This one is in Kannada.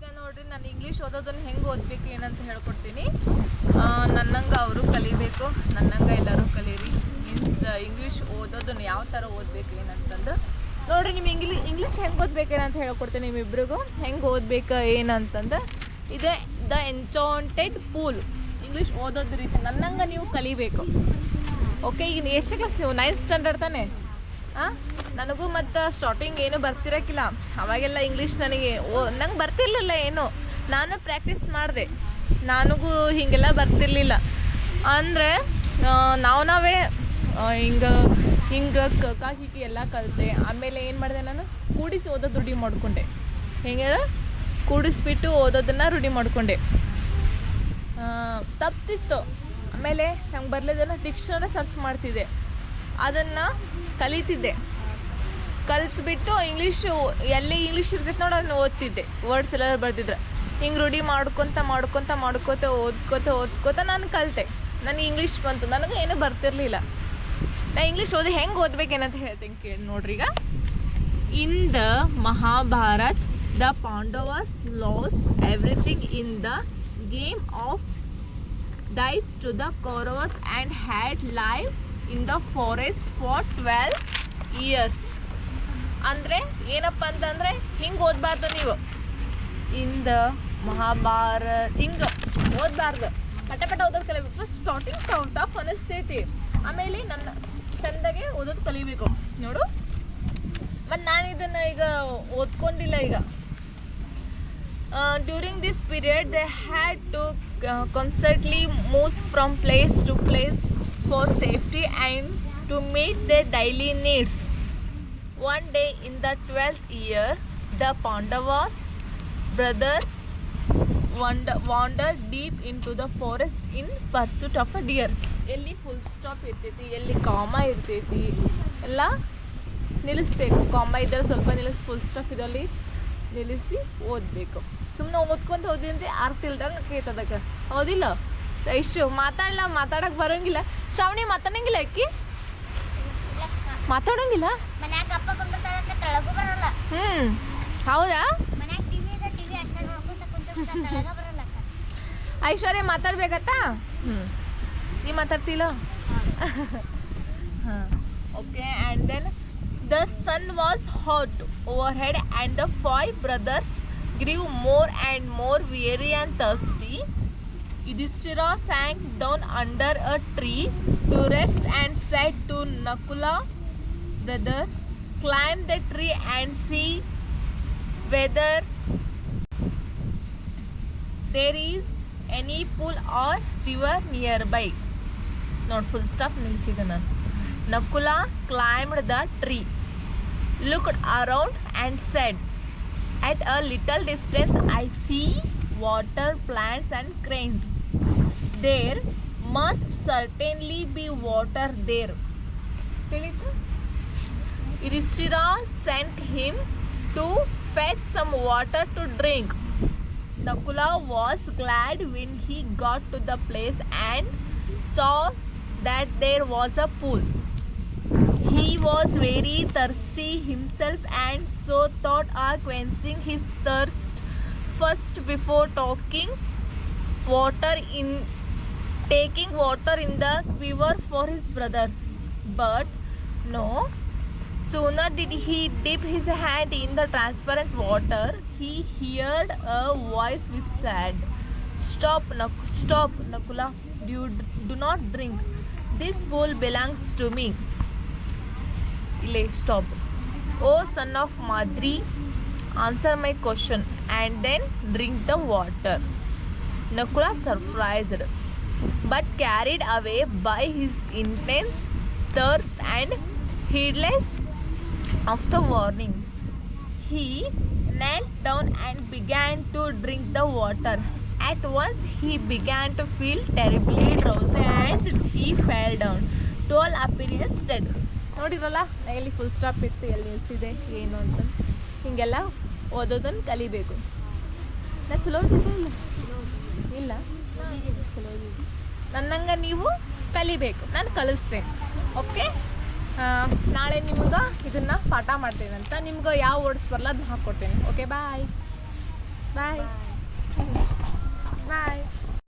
ಈಗ ನೋಡ್ರಿ, ನಾನು ಇಂಗ್ಲೀಷ್ ಓದೋದನ್ನು ಹೆಂಗೆ ಓದ್ಬೇಕು, ಏನಂತ ಹೇಳ್ಕೊಡ್ತೀನಿ. ನನ್ನಂಗೆ ಅವರು ಕಲಿಬೇಕು, ನನ್ನಂಗೆ ಎಲ್ಲರೂ ಕಲೀರಿ. ಮೀನ್ಸ್ ಇಂಗ್ಲೀಷ್ ಓದೋದನ್ನು ಯಾವ ಥರ ಓದ್ಬೇಕು, ಏನಂತಂದು. ನೋಡ್ರಿ ನಿಮ್ಗೆ ಇಂಗ್ಲಿ ಇಂಗ್ಲೀಷ್ ಹೆಂಗೆ ಓದ್ಬೇಕೇನಂತ ಹೇಳ್ಕೊಡ್ತೀನಿ ನಿಮ್ಮಿಬ್ರಿಗೂ. ಹೆಂಗೆ ಓದ್ಬೇಕು, ಏನಂತಂದು. ಇದೆ ದ ಎಂಚಾಂಟೆಡ್ ಪೂಲ್ ಇಂಗ್ಲೀಷ್ ಓದೋದ್ ರೀತಿ. ನನ್ನಂಗೆ ನೀವು ಕಲಿಬೇಕು. ಓಕೆ ಈಗ ಎಷ್ಟು ಕ್ಲಾಸ್ ನೀವು ನೈನ್ತ್ ಸ್ಟ್ಯಾಂಡರ್ಡ್ ತಾನೇ? ನನಗೂ ಮತ್ತು ಸ್ಟಾರ್ಟಿಂಗ್ ಏನು ಬರ್ತಿರಕ್ಕಿಲ್ಲ ಅವಾಗೆಲ್ಲ ಇಂಗ್ಲೀಷ್ ನನಗೆ ಓ, ನಂಗೆ ಬರ್ತಿರ್ಲಿಲ್ಲ ಏನು. ನಾನು ಪ್ರಾಕ್ಟೀಸ್ ಮಾಡಿದೆ. ನನಗೂ ಹೀಗೆಲ್ಲ ಬರ್ತಿರ್ಲಿಲ್ಲ. ಅಂದರೆ ನಾವು ನಾವೇ ಹಿಂಗೆ ಹಿಂಗೆ ಕ ಕಿಕಿ ಎಲ್ಲ ಕಲಿತೆ. ಆಮೇಲೆ ಏನು ಮಾಡಿದೆ ನಾನು? ಕೂಡಿಸಿ ಓದೋದು ರೂಢಿ ಮಾಡಿಕೊಂಡೆ. ಹೆಂಗೆ ಕೂಡಿಸ್ಬಿಟ್ಟು ಓದೋದನ್ನು ರೂಢಿ ಮಾಡಿಕೊಂಡೆ. ತಪ್ಪಿತ್ತು ಆಮೇಲೆ ನಂಗೆ ಬರಲಿದ್ದನ್ನು ಡಿಕ್ಷನರಿ ಸರ್ಚ್ ಮಾಡ್ತಿದ್ದೆ. ಅದನ್ನು ಕಲಿತಿದ್ದೆ. ಕಲ್ತ್ಬಿಟ್ಟು ಇಂಗ್ಲೀಷು ಎಲ್ಲಿ ಇಂಗ್ಲೀಷ್ ಇರ್ತೈತೆ ನೋಡಿ ಅದನ್ನ ಓದ್ತಿದ್ದೆ. ವರ್ಡ್ಸ್ ಎಲ್ಲ ಬರ್ತಿದ್ರೆ ಹಿಂಗೆ ರೂಢಿ ಮಾಡ್ಕೊತ ಮಾಡ್ಕೊತ, ಮಾಡ್ಕೋತ, ಓದ್ಕೋತ ಓದ್ಕೋತ ನಾನು ಕಲಿತೆ. ನನಗೆ ಇಂಗ್ಲೀಷ್ ಬಂತು. ನನಗೆ ಏನೂ ಬರ್ತಿರ್ಲಿಲ್ಲ. ನಾ ಇಂಗ್ಲೀಷ್ ಓದಿ ಹೆಂಗೆ ಓದ್ಬೇಕೇನಂತ ಹೇಳ್ತೀನಿ ಕೇಳಿ ನೋಡ್ರಿ ಈಗ. In the Mahabharat the Pandavas lost everything in the game of dice to the Kauravas and had live in the forest for twelve years ಅಂದರೆ ಏನಪ್ಪ ಅಂತಂದರೆ ಹಿಂಗೆ ಓದಬಾರ್ದು ನೀವು. ಇನ್ ದ ಮಹಾಭಾರ ಹಿಂಗೆ ಓದಬಾರ್ದು. ಪಟ ಪಟ ಓದೋದು ಕಲಿಬೇಕು. ಸ್ಟಾರ್ಟಿಂಗ್ ಆಫ್ ಅನಿಸ್ತೈತಿ. ಆಮೇಲೆ ನನ್ನ ಚಂದಾಗೆ ಓದೋದು ಕಲಿಬೇಕು. ನೋಡು. ಮತ್ತು ನಾನು ಇದನ್ನು ಈಗ ಓದ್ಕೊಂಡಿಲ್ಲ ಈಗ. During this period they had to constantly moves from place to place for safety and to meet they daily needs One day in the twelfth year, the Pandavas brothers wander wandered deep into the forest in pursuit of a deer ಎಲ್ಲಿ ಫುಲ್ ಸ್ಟಾಪ್ ಇರ್ತೈತಿ ಎಲ್ಲಿ ಕಾಮ ಇರ್ತೈತಿ ಎಲ್ಲ ನಿಲ್ಲಿಸ್ಬೇಕು. ಕಾಮ ಇದ್ದರೆ ಸ್ವಲ್ಪ ನಿಲ್ಲಿಸಿ ಫುಲ್ ಸ್ಟಾಪ್ ಇದಲ್ಲಿ ನಿಲ್ಲಿಸಿ ಓದಬೇಕು. ಸುಮ್ಮನೆ ಓದ್ಕೊಂತ ಹೋದಿಂದ್ರೆ ಅರ್ಥ ಇಲ್ದಂಗೆ ಆಕೈತೆ ಅದಕ್ಕೆ ಹೌದಿಲ್ಲ? ಇಷ್ಟು ಮಾತಾಡಲ್ಲ ಮಾತಾಡಕ್ಕೆ ಬರೋಂಗಿಲ್ಲ. ಶ್ರಾವಣಿ ಮಾತಾಡಂಗಿಲ್ಲ ಅಕ್ಕಿ? ಮಾತಾಡೋಂಗಿಲ್ಲ? ಹ್ಮ್. ಹೌದಾ? ಐಶ್ವರ್ಯ ಮಾತಾಡ್ಬೇಕತ್ತಾ ಹ್ಮ್. ನೀ ಮಾತಾಡ್ತಿಲ್ಲ? Okay and then the sun was hot overhead and the five brothers grieve more and more weary and thirsty Yudhishthira sank down under a tree to rest and said to Nakula, Brother, climb the tree and see whether there is any pool or river nearby. Not full stop, Nilsidhanan. Nakula climbed the tree, looked around and said, At a little distance I see water plants and cranes. There must certainly be water there. Yudhishthira sent him to fetch some water to drink. Nakula was glad when he got to the place and saw that there was a pool. He was very thirsty himself and so thought of quenching his thirst first before talking water in taking water in the quiver for his brothers. But no, sooner did he dip his hand in the transparent water, he heard a voice which said, Stop, Nak- stop, Nakula, you do not drink. This bowl belongs to me. Ile, stop. O son of Madri, answer my question and then drink the water. Nakula surprised, but carried away by his intense thirst and heedless of the warning. He knelt down and began to drink the water. At once he began to feel terribly drowsy and he fell down. To all appearance dead. ನೋಡಿರಲ್ಲ ಎಲ್ಲಿ ಫುಲ್ ಸ್ಟಾಪ್ ಇತ್ತು ಎಲ್ಲಿ ನಿಲ್ಸಿದೆ ಏನು ಅಂತ ಹೀಗೆಲ್ಲ ಓದೋದನ್ನು ಕಲಿಬೇಕು. ನಾ ಚಲೋ ಇಲ್ಲ? ಇಲ್ಲ. ಚಲೋ ನನ್ನಂಗೆ ನೀವು ಕಲಿಬೇಕು. ನಾನು ಕಲಿಸ್ತೇನೆ. ಓಕೆ ನಾಳೆ ನಿಮ್ಗೆ ಇದನ್ನು ಪಾಠ ಮಾಡ್ತೇನೆ ಅಂತ ನಿಮ್ಗೆ ಯಾವ ವರ್ಡ್ಸ್ ಬರಲ್ಲ ಅದನ್ನ ಹಾಕ್ಕೊಡ್ತೇನೆ ಓಕೆ ಬಾಯ್ ಬಾಯ್ ಬಾಯ್